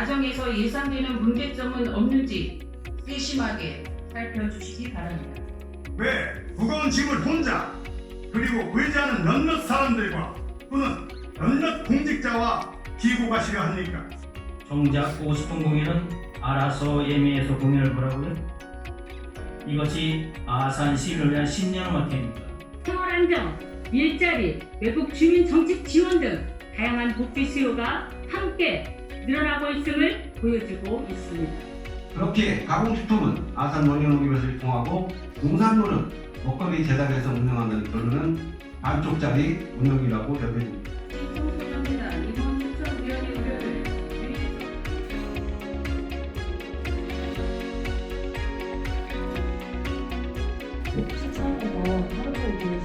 과정에서 예상되는 문제점은 없는지 세심하게 살펴주시기 바랍니다. 왜 무거운 짐을 혼자 그리고 의지하는 몇몇 사람들과 또는 몇몇 공직자와 지고 가시려 합니까? 정작 보고 싶은 공연은 알아서 예매해서 공연을 보라고요? 이것이 아산 시민을 위한 신년음악회입니까? 생활 안정, 일자리, 외국 주민 정책 지원 등 다양한 복지 수요가 함께 늘어나고 있음을 보여주고 있습니다. 그렇게 가공식품은 아산 농협농협에서 유통하고 농산물은 먹거리 제작에서 운영하는 결론은 반쪽짜리 운영이라고 드리겠습니다. 추천에서 하루를 위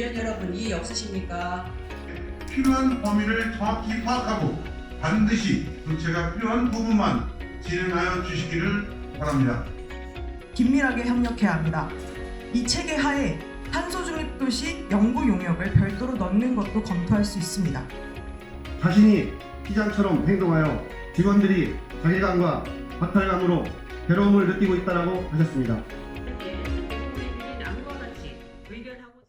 위원 여러분 이의 없으십니까? 필요한 범위를 정확히 파악하고 반드시 조치가 필요한 부분만 진행하여 주시기를 바랍니다. 긴밀하게 협력해야 합니다. 이 체계 하에 탄소 중립 도 시 연구 용역을 별도로 넣는 것도 검토할 수 있습니다. 자신이 피장처럼 행동하여 직원들이 자괴감과 박탈감으로 괴로움을 느끼고 있다고 하셨습니다. 의견하고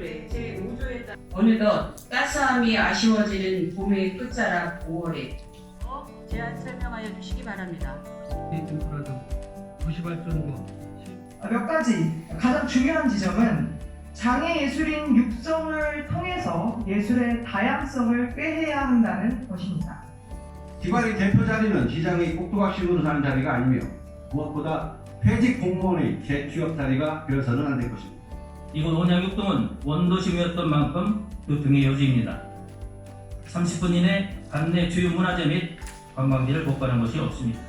노래 제5조에 따라 어느덧 따스함이 아쉬워지는 봄의 끝자락 5월에 어, 제안 설명하여 주시기 바랍니다. 도시발전구 몇 가지 가장 중요한 지점은 장애 예술인 육성을 통해서 예술의 다양성을 꾀해야 한다는 것입니다. 기관의 대표 자리는 시장의 꼭두각심으로 사는 자리가 아니며 무엇보다 퇴직 공무원의 재취업 자리가 되어서는 안 될 것입니다. 이곳 온양육동은 원도심이었던 만큼 그 등의 요지입니다. 30분 이내 관내 주요 문화재 및 관광지를 복구하는 것이 없습니다.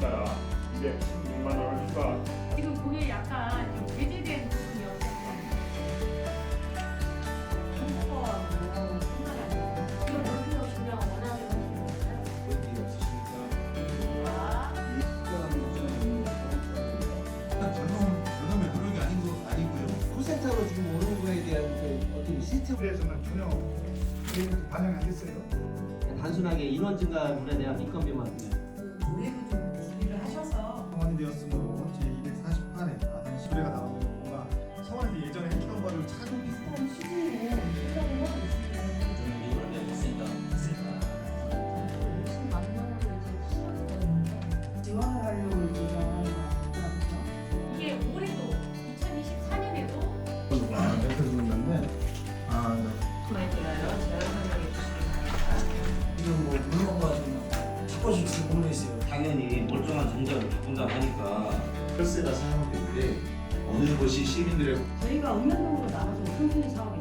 따라 216만 원을 추가 지금 그게 약간 좀 배제 어떤 시스템에서는 전혀 반영이 안 됐어요. 단순하게 인원 증가물에 대한 인건비 물건 가지고 바꿔줄지 모르겠어요. 당연히 멀쩡한 정장을 바꾼다 하니까 혈세가 사용되는데 어느 것이 시민들의 저희가 읍면동으로 나가서 천천히 사업이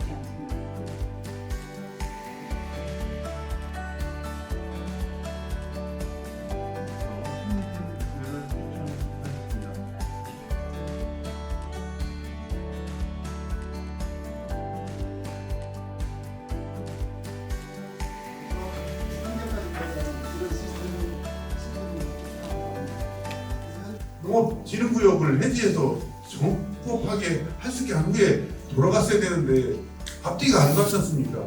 농업진흥구역을 해지해서 정- 부업하게 할 수 있게 한게 돌아갔어야 되는데 앞뒤가 안 맞지 않습니까?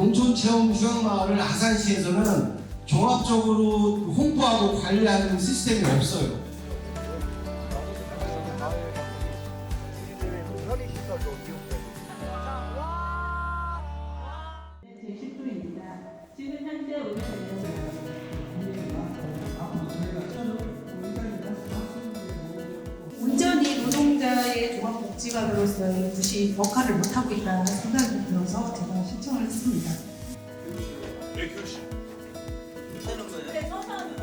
농촌 체험 휴양 마을을 아산시에서는 종합적으로 홍보하고 관리하는 시스템이 없어요. 제 10부입니다. 지금 현재 온전히 복지관으로서의 것이 역할을 못하고 있다는 생각이 들어서 제가 신청을 했습니다. 되는 거예요. 네, 서서는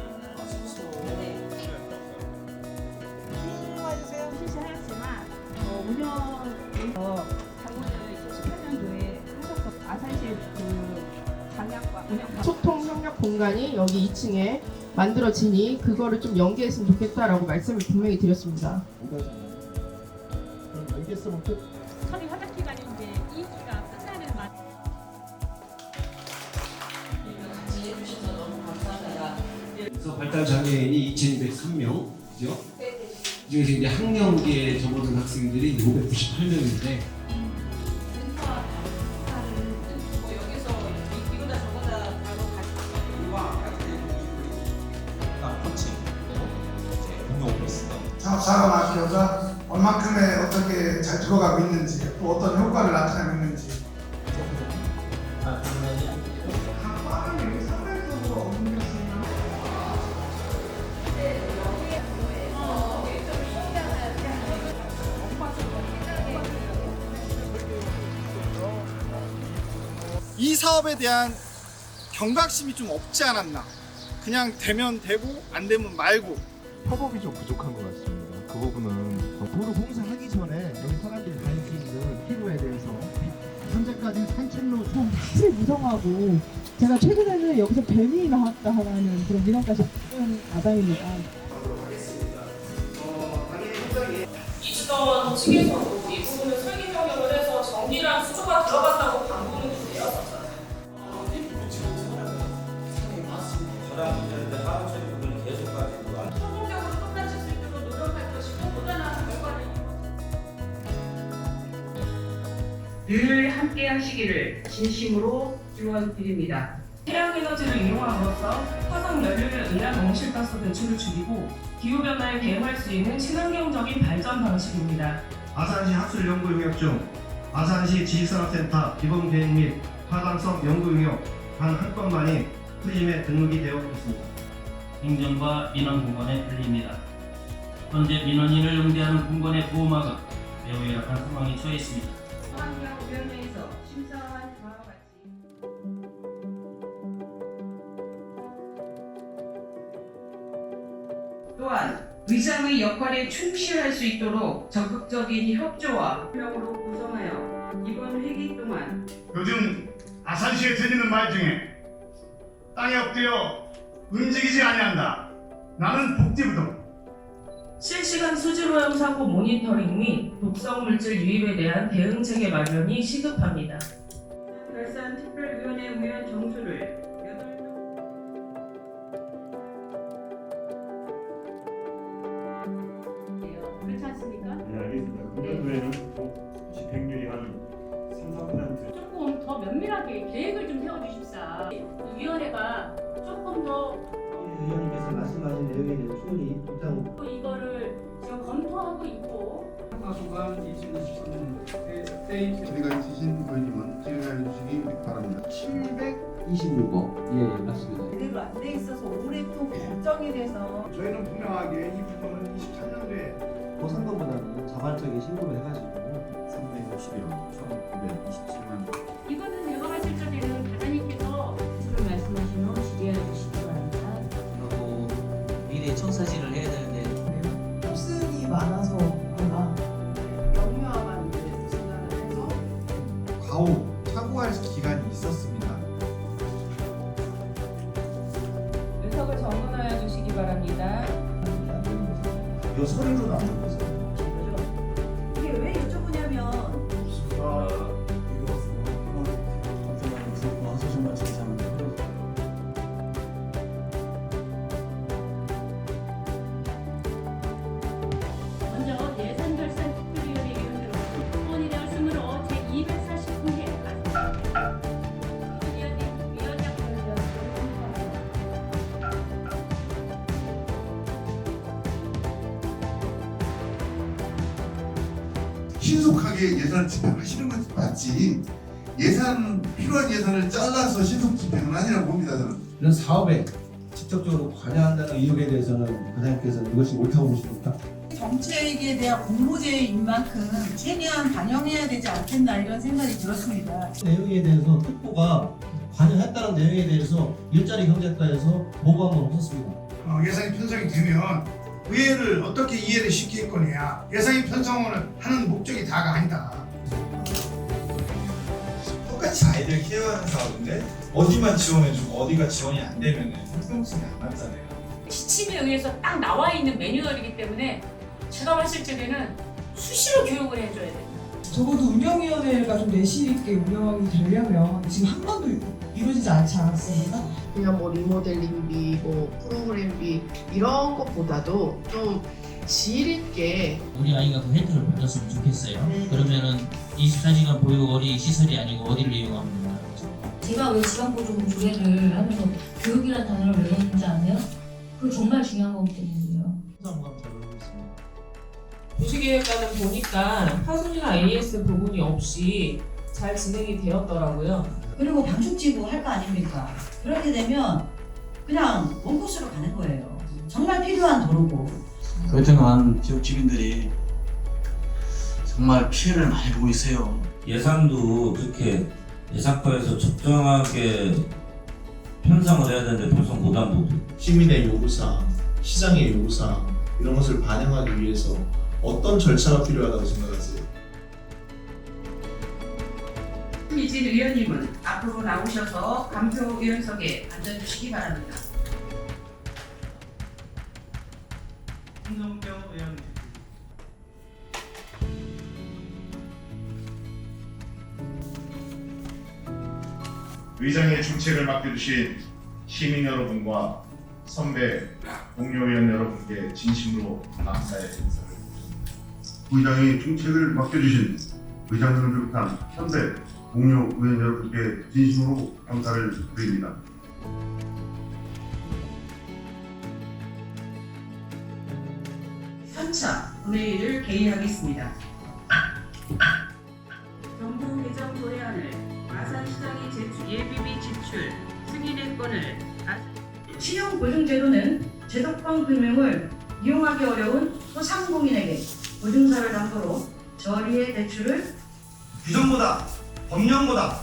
실시하였지만 어, 운영에서 작년에 18년도에 하셨던 아산시의 그 운영 소통 협력 공간이 여기 2층에 만들어지니 그거를 좀 연계했으면 좋겠다라고 말씀을 분명히 드렸습니다. 그럼 알겠으면 끝. 처리 기간이 이제 2기가 끝나는 말. 같이 해주셔서 너무 감사합니다. 그래서 발달 장애인이 2,203명, 그죠? 그중에서 이제 학령기에 접어든 학생들이 598명인데 센터와 다른 뭐 여기서 이- 이거다 저거다 하고 같이 사업사가 마시어서 얼만큼의 어떻게 잘 들어가고 있는지 또 어떤 효과를 나타내고 있는지. 이 사업에 대한 경각심이 좀 없지 않았나? 그냥 되면 되고 안 되면 말고. 협업이 좀 부족한 것 같습니다. 그 부분은 도로 공사 현재까지 산책로 총 사실 무성하고 제가 최근에는 여기서 뱀이 나왔다 하는 그런 민원까지 받은 아담입니다. 이주던 측에서도 이 부분을 설계 변경을 해서 정비랑 수조가 들어간다고 광고 늘 함께 하시기를 진심으로 기원드립니다. 태양에너지를 이용함으로써 화석 연료를 의한 온실가스 배출을 줄이고 기후변화에 대응할 수 있는 친환경적인 발전 방식입니다. 아산시 학술연구용역 중 아산시 지식산업센터 기본 계획 및 타당성 연구용역 단한 건만이 프리즘에 등록이 되어 있습니다. 행정과 민원 공무원에 풀립니다. 현재 민원인을 응대하는 공무원의 보호막은 매우 열악한 상황에 처해 있습니다. 또한 의장의 역할에 충실할 수 있도록 적극적인 협조와 협력으로 구성하여 이번 회기 동안 요즘 아산시에 들리는 말 중에 땅에 엎드려 움직이지 아니한다. 나는 복지부동. 실시간 수질오염 사고 모니터링 및 독성 물질 유입에 대한 대응 체계 마련이 시급합니다. 결산 특별위원회 위원 정수를 2023년 우리가 주신 의원님은 진행해 주시기 바랍니다. 26억. 예, 맞습니다. 제대로 안 돼 있어서 올해 또 결정이 돼서 저희는 분명하게 이 부분은 23년도에 보상금보다는 자발적인 신고를 해가지고 361억 1,927만 이거는 예방하실 적에는 과장님께서 지금 말씀하신 후 질의해 주시기 바랍니다. 그리고 미래 청사진을 해야 되는데 신속하게 예산 집행하시는 것이 맞지 예산 필요한 예산을 잘라서 신속 집행은 아니라고 봅니다 저는 이런 사업에 직접적으로 관여한다는 의혹에 대해서는 부장님께서는 이것이 옳다고 보십니까? 정책에 대한 공모제인 만큼 최대한 반영해야 되지 않겠나 이런 생각이 들었습니다. 내용에 대해서 특보가 관여했다는 내용에 대해서 일자리 경제과에서 보고한 건 없었습니다. 어, 예산이 편성이 되면 의회를 어떻게 이해를 시킬 거냐 예산이 편성을 하는 목적이 다가 아니다 똑같이 아이들 케어하는 사업인데 어디만 지원해주고 어디가 지원이 안 되면 형평성이 안 맞잖아요. 지침에 의해서 딱 나와 있는 매뉴얼이기 때문에 제가 봤을 적에는 수시로 교육을 해줘야 됩니다. 적어도 운영위원회가 좀 내실 있게 운영이 되려면 지금 한 번도 이루어지지 않지 않았습니까? 그냥 뭐 리모델링비, 뭐 프로그램비 이런 것보다도 좀질 있게 우리 아이가 그 혜택을 받았으면 좋겠어요. 그러면은 24시간 보육 어린이 시설이 아니고 어디를 이용하면 되나요? 제가 왜 지방보조금 조례를 하면서 교육이라는 단어를 왜 넣는지 아세요? 그거 정말 중요한 거기 때문이에요. 도시계획과는 보니까 파손이나 AS 부분이 없이 잘 진행이 되었더라고요. 그리고 방충지구 할 거 아닙니까? 그렇게 되면 그냥 원코스로 가는 거예요. 정말 필요한 도로고. 그렇지만 지역 주민들이 정말 피해를 많이 보고 있어요. 예산도 그렇게 예산과에서 적정하게 편성을 해야 되는데 편성 못한 부분. 시민의 요구사항, 시장의 요구사항 이런 것을 반영하기 위해서 어떤 절차가 필요하다고 생각하세요? 이진 의원님은 앞으로 나오셔서 감표 위원석에 앉아주시기 바랍니다. 홍성경 의원 의장의 중책을 맡겨주신 시민 여러분과 선배 동료위원 여러분께 진심으로 감사의 인사 를 의장의 중책을 맡겨주신 의장님을 비롯한 선배 동료 의원 여러분께 진심으로 감사를 드립니다. 3차 본회의를 개의하겠습니다. 정부 개정 조례안을 마산시장이 제출 예비비 지출 승인의 건을 신용 보증제도는 제도권 금융을 이용하기 어려운 소상공인에게 보증사를 담보로 저리의 대출을 규정보다 법령보다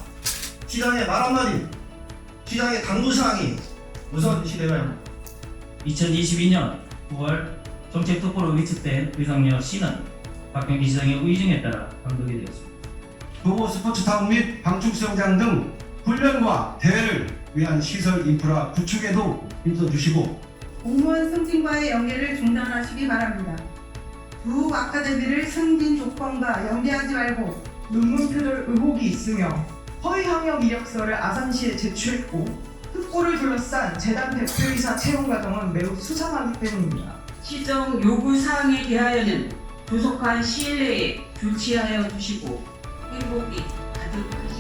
시장의 말 한마디, 시장의 당부사항이 우선시되어야 합니다. 2022년 9월 정책 특보로 위촉된 의성역 시는 박경기 시장의 의중에 따라 감독이 되었습니다. 도보 스포츠타운 및 방충수영장 등 훈련과 대회를 위한 시설 인프라 구축에도 힘써주시고 공무원 승진과의 연계를 중단하시기 바랍니다. 두 아카데미를 승진 조건과 연계하지 말고 논문 표절 의혹이 있으며 허위 학력 이력서를 아산시에 제출했고 특보를 둘러싼 재단 대표이사 채용 과정은 매우 수상하기 때문입니다. 시정 요구 사항에 대하여는 조속한 시일 내에 조치하여 주시고 행복이 가득하시기